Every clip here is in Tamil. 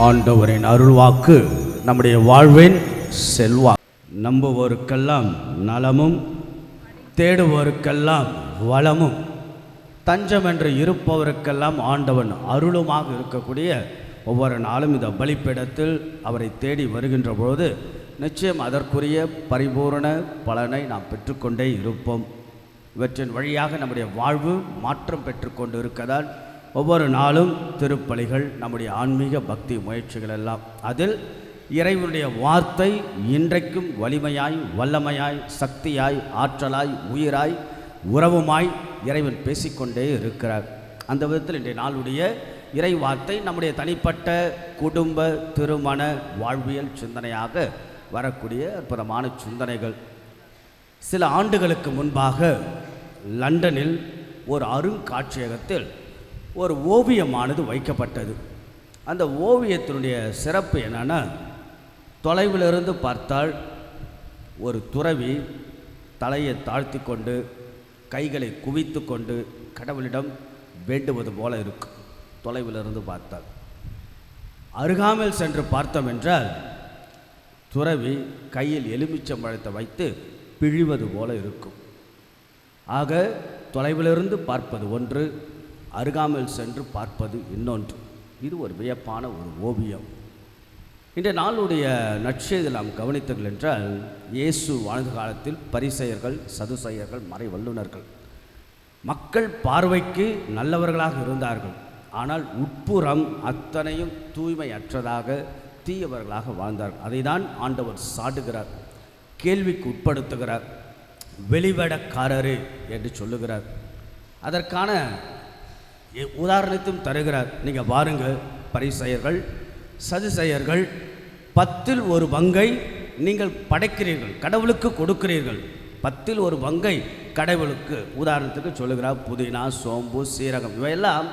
ஆண்டவரின் அருள்வாக்கு நம்முடைய வாழ்வின் செல்வா. நம்புவோருக்கெல்லாம் நலமும் தேடுவோருக்கெல்லாம் வளமும் தஞ்சம் என்று இருப்பவருக்கெல்லாம் ஆண்டவன் அருளுமாக இருக்கக்கூடிய ஒவ்வொரு நாளும் இந்த பலிப்பிடத்தில் அவரை தேடி வருகின்ற பொழுது நிச்சயம் அதற்குரிய பரிபூரண பலனை நாம் பெற்றுக்கொண்டே இருப்போம். இவற்றின் வழியாக நம்முடைய வாழ்வு மாற்றம் பெற்றுக்கொண்டு இருக்கதால் ஒவ்வொரு நாளும் திருப்பலிகள் நம்முடைய ஆன்மீக பக்தி முயற்சிகள் எல்லாம் அதில் இறைவனுடைய வார்த்தை இன்றைக்கும் வலிமையாய் வல்லமையாய் சக்தியாய் ஆற்றலாய் உயிராய் உறவுமாய் இறைவன் பேசிக்கொண்டே இருக்கிறார். அந்த விதத்தில் இன்றைய நாளுடைய இறை வார்த்தை நம்முடைய தனிப்பட்ட குடும்ப திருமண வாழ்வியல் சிந்தனையாக வரக்கூடிய அற்புதமான சிந்தனைகள். சில ஆண்டுகளுக்கு முன்பாக லண்டனில் ஒரு அருங்காட்சியகத்தில் ஒரு ஓவியமானது வைக்கப்பட்டது. அந்த ஓவியத்தினுடைய சிறப்பு என்னென்னா தொலைவிலிருந்து பார்த்தால் ஒரு துறவி தலையை தாழ்த்தி கொண்டு கைகளை குவித்து கொண்டு கடவுளிடம் வேண்டுவது போல இருக்கும் தொலைவிலிருந்து பார்த்தால். அருகாமையில் சென்று பார்த்தோம் என்றால் துறவி கையில் எலுமிச்சம்பழத்தை வைத்து பிழிவது போல இருக்கும். ஆக தொலைவிலிருந்து பார்ப்பது ஒன்று அருகாமையில் சென்று பார்ப்பது இன்னொன்று. இது ஒரு வியப்பான ஒரு ஓவியம். இந்த நாளுடைய நற்செய்தியில் நாம் கவனித்தீர்கள் என்றால் இயேசு வாழ்ந்த காலத்தில் பரிசெயர்கள் சதுசெயர்கள் மறை வல்லுனர்கள் மக்கள் பார்வைக்கு நல்லவர்களாக இருந்தார்கள். ஆனால் உட்புறம் அத்தனையும் தூய்மையற்றதாக தீயவர்களாக வாழ்ந்தார்கள். அதை தான் ஆண்டவர் சாடுகிறார் கேள்விக்கு உட்படுத்துகிறார் வெளிவடக்காரரு என்று சொல்லுகிறார். அதற்கான உதாரணத்தையும் தருகிறார். நீங்கள் பாருங்கள் பரிசெயர்கள் சதுசெயர்கள் பத்தில் ஒரு பங்கை நீங்கள் படைக்கிறீர்கள் கடவுளுக்கு கொடுக்கிறீர்கள். பத்தில் ஒரு பங்கை கடவுளுக்கு. உதாரணத்துக்கு சொல்லுகிறார் புதினா சோம்பு சீரகம் இவையெல்லாம்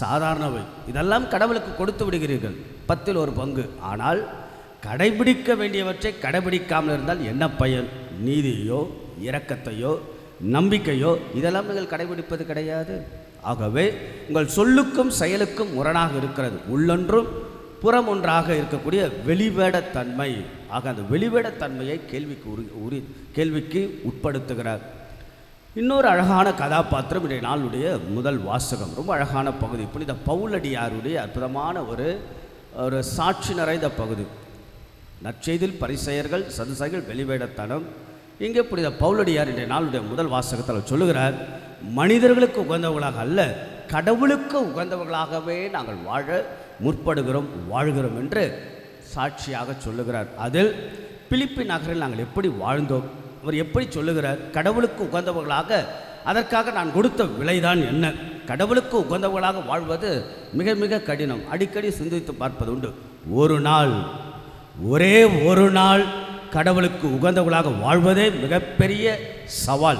சாதாரணவை. இதெல்லாம் கடவுளுக்கு கொடுத்து விடுகிறீர்கள். பத்தில் ஒரு பங்கு. ஆனால் கடைபிடிக்க வேண்டியவற்றை கடைபிடிக்காமல் இருந்தால் என்ன பயன்? நீதியோ இரக்கத்தையோ நம்பிக்கையோ இதெல்லாம் நீங்கள் கடைபிடிப்பது கிடையாது. ஆகவே உங்கள் சொல்லுக்கும் செயலுக்கும் முரணாக இருக்கிறது. உள்ளொன்றும் புறம் ஒன்றாக இருக்கக்கூடிய வெளிவேடத்தன்மை. ஆக அந்த வெளிவேடத்தன்மையை கேள்விக்கு உரி உரி கேள்விக்கு உட்படுத்துகிறார். இன்னொரு அழகான கதாபாத்திரம் இன்றைய நாளுடைய முதல் வாசகம். ரொம்ப அழகான பகுதி. புனித பவுலடியாருடைய அற்புதமான ஒரு ஒரு சாட்சி நிறைந்த பகுதி. நற்செய்தில் பரிசெயர்கள் சதுசைகள் வெளிவேடத்தனம். இங்கே புனித பவுலடியார் இன்றைய நாளுடைய முதல் வாசகத்தில் சொல்லுகிறார் மனிதர்களுக்கு உகந்தவர்களாக அல்ல கடவுளுக்கு உகந்தவர்களாகவே நாங்கள் வாழ முற்படுகிறோம் வாழ்கிறோம் என்று சாட்சியாக சொல்லுகிறார். அதில் பிலிப்பி நகரில் நாங்கள் எப்படி வாழ்ந்தோம் அவர் எப்படி சொல்லுகிறார் கடவுளுக்கு உகந்தவர்களாக அதற்காக நான் கொடுத்த விலைதான் என்ன? கடவுளுக்கு உகந்தவர்களாக வாழ்வது மிக மிக கடினம். அடிக்கடி சிந்தித்து பார்ப்பது உண்டு. ஒரு நாள் ஒரே ஒரு நாள் கடவுளுக்கு உகந்தவர்களாக வாழ்வதே மிகப்பெரிய சவால்.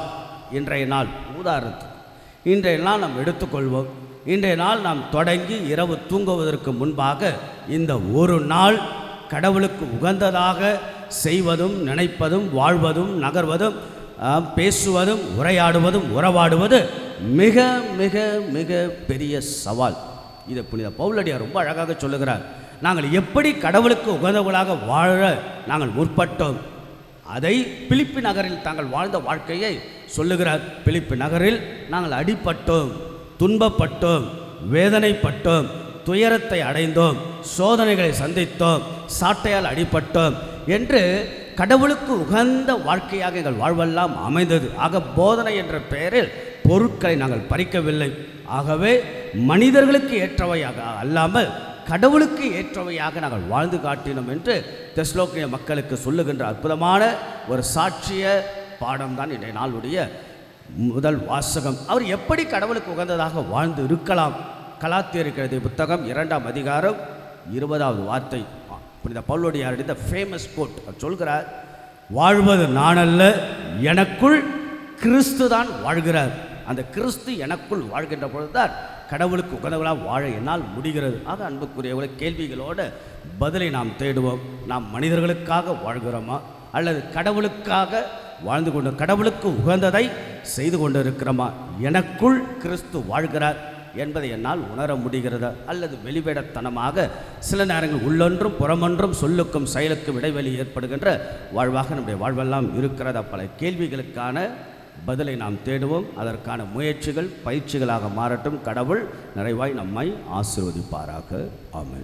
இன்றைய நாள் உதாரணத்துக்கு இன்றைய நாள் நாம் எடுத்துக்கொள்வோம். இன்றைய நாள் நாம் தொடங்கி இரவு தூங்குவதற்கு முன்பாக இந்த ஒரு நாள் கடவுளுக்கு உகந்ததாக செய்வதும் நினைப்பதும் வாழ்வதும் நகர்வதும் பேசுவதும் உரையாடுவதும் உறவாடுவது மிக மிக மிக பெரிய சவால். இதை புனித பவுலடியார் ரொம்ப அழகாக சொல்லுகிறார். நாங்கள் எப்படி கடவுளுக்கு உகந்தவர்களாக வாழ நாங்கள் முற்பட்டோம் அதை பிலிப்பி நகரில் தாங்கள் வாழ்ந்த வாழ்க்கையை சொல்லுகிறார் பிலிப்பு நகரில் நாங்கள் அடிப்பட்டோம் துன்பப்பட்டோம் வேதனைப்பட்டோம் துயரத்தை அடைந்தோம் சோதனைகளை சந்தித்தோம் சாட்டையால் அடிபட்டோம் என்று கடவுளுக்கு உகந்த வாழ்க்கையாக எங்கள் வாழ்வெல்லாம் அமைந்தது. ஆக போதனை என்ற பெயரில் பொருட்களை நாங்கள் பறிக்கவில்லை. ஆகவே மனிதர்களுக்கு ஏற்றவையாக அல்லாமல் கடவுளுக்கு ஏற்றவையாக நாங்கள் வாழ்ந்து காட்டினோம் என்று தெஸ்லோக்கிய மக்களுக்கு சொல்லுகின்ற அற்புதமான ஒரு சாட்சிய பாடம்தான் இன்றைய நாளுடைய முதல் வாசகம். அவர் எப்படி கடவுளுக்கு உகந்ததாக வாழ்ந்து இருக்கலாம்? கலாத்தியிருக்கிறது புத்தகம் இரண்டாம் அதிகாரம் இருபதாவது வார்த்தை. புனித பவுலோடியாருடைய ஃபேமஸ் கோட் அவர் சொல்கிறார் வாழ்வது நானல்ல எனக்குள் கிறிஸ்து தான் வாழ்கிறார். அந்த கிறிஸ்து எனக்குள் வாழ்கின்ற பொழுதுதான் கடவுளுக்கு உகந்தவளாக வாழ என்னால் முடிகிறது. ஆக அன்புக்குரியவர்களை கேள்விகளோட பதிலை நாம் தேடுவோம். நாம் மனிதர்களுக்காக வாழ்கிறோமா? அல்லது கடவுளுக்காக வாழ்ந்து கொண்டு கடவுளுக்கு உகந்ததை செய்து கொண்டு இருக்கிறோமா எனக்குள் கிறிஸ்து வாழ்கிறார் என்பதை என்னால் உணர முடிகிறதா? அல்லது வெளிவிடத்தனமாக சில நேரங்கள் உள்ளொன்றும் புறமொன்றும் சொல்லுக்கும் செயலுக்கும் இடைவெளி ஏற்படுகின்ற வாழ்வாக நம்முடைய வாழ்வெல்லாம் இருக்கிறதா? பல கேள்விகளுக்கான பதிலை நாம் தேடுவோம். அதற்கான முயற்சிகள் பயிற்சிகளாக மாறட்டும். கடவுள் நிறைவாய் நம்மை ஆசீர்வதிப்பாராக. ஆமை